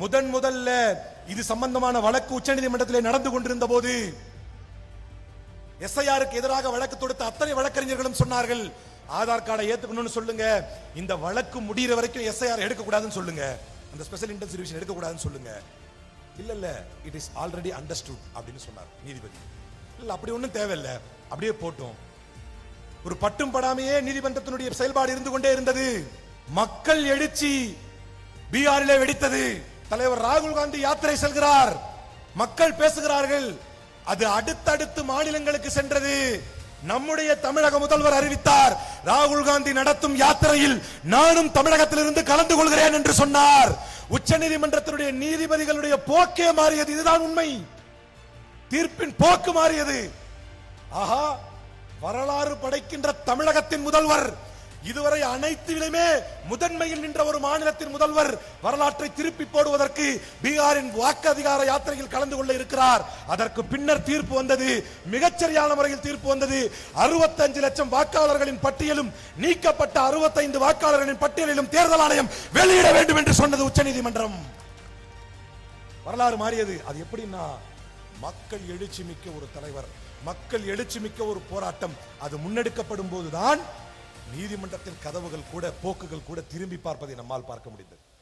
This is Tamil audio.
முதன் முதல்ல இது சம்பந்தமான வழக்கு உச்சநீதிமன்றத்தில் நடந்து கொண்டிருந்த போது எஸ்ஐஆருக்கு எதிராக வழக்கு தொடுத்த அத்தனை வழக்கறிஞர்களும் சொன்னார்கள் ஆதார் கார்டை ஏத்துக்கணும்னு சொல்லுங்க இந்த வழக்கு முடிகிற வரைக்கும் எஸ்ஐஆர் எடுக்க கூடாதுன்னு சொல்லுங்க அந்த ஸ்பெஷல் இன்டென்சிவ் ரிவிஷன் எடுக்க கூடாதுன்னு சொல்லுங்க. இல்ல இல்ல இட் இஸ் ஆல்ரெடி அண்டர்ஸ்டுட் அப்படின்னு சொன்னார் நீதிபதி. இல்ல அப்படி ஒண்ணும் தேவையில்ல அப்படியே போட்டோம். ஒரு பட்டும் படாமையே நீதிமன்றத்தினுடைய செயல்பாடு இருந்து கொண்டே இருந்தது. மக்கள் எழுச்சி பீகாரிலே வெடித்தது. தலைவர் ராகுல் காந்தி யாத்திரை செல்கிறார். மக்கள் பேசுகிறார்கள். அது அடுத்தடுத்து மாநிலங்களுக்கு சென்றது. நம்முடைய தமிழக முதல்வர் அறிவித்தார். ராகுல் காந்தி நடத்தும் யாத்திரையில் நானும் தமிழகத்திலிருந்து கலந்து கொள்கிறேன் என்று சொன்னார். உச்ச நீதிமன்றத்தினுடைய நீதிபதிகளுடைய போக்கே மாறியது. இதுதான் உண்மை. தீர்ப்பின் போக்கு மாறியது. ஆஹா வரலாறு படைக்கின்ற தமிழகத்தின் முதல்வர் இதுவரை அனைத்திலுமே முதன்மையில் நின்ற ஒரு மாநிலத்தின் முதல்வர் வரலாற்றை திருப்பி போடுவதற்கு பீகாரின் வாக்கு அதிகார யாத்திரையில் கலந்து கொள்ள இருக்கிறார். அதற்கு பின்னர் தீர்ப்பு வந்தது மிகச்சரியான முறையில் தீர்ப்பு வந்தது. 65 லட்சம் வாக்காளர்களின் பட்டியலும் நீக்கப்பட்ட 65 வாக்காளர்களின் பட்டியலிலும் தேர்தல் ஆணையம் வெளியிட வேண்டும் என்று சொன்னது உச்சநீதிமன்றம். வரலாறு மாறியது. அது எப்படின்னா மக்கள் எழுச்சி மிக்க ஒரு தலைவர் மக்கள் எழுச்சி மிக்க ஒரு போராட்டம். அது முன்னெடுக்கப்படும் போதுதான் நீதிமன்றத்தின் கதவுகள் கூட போக்குகள் கூட திரும்பி பார்ப்பதை நம்மால் பார்க்க முடிந்தது.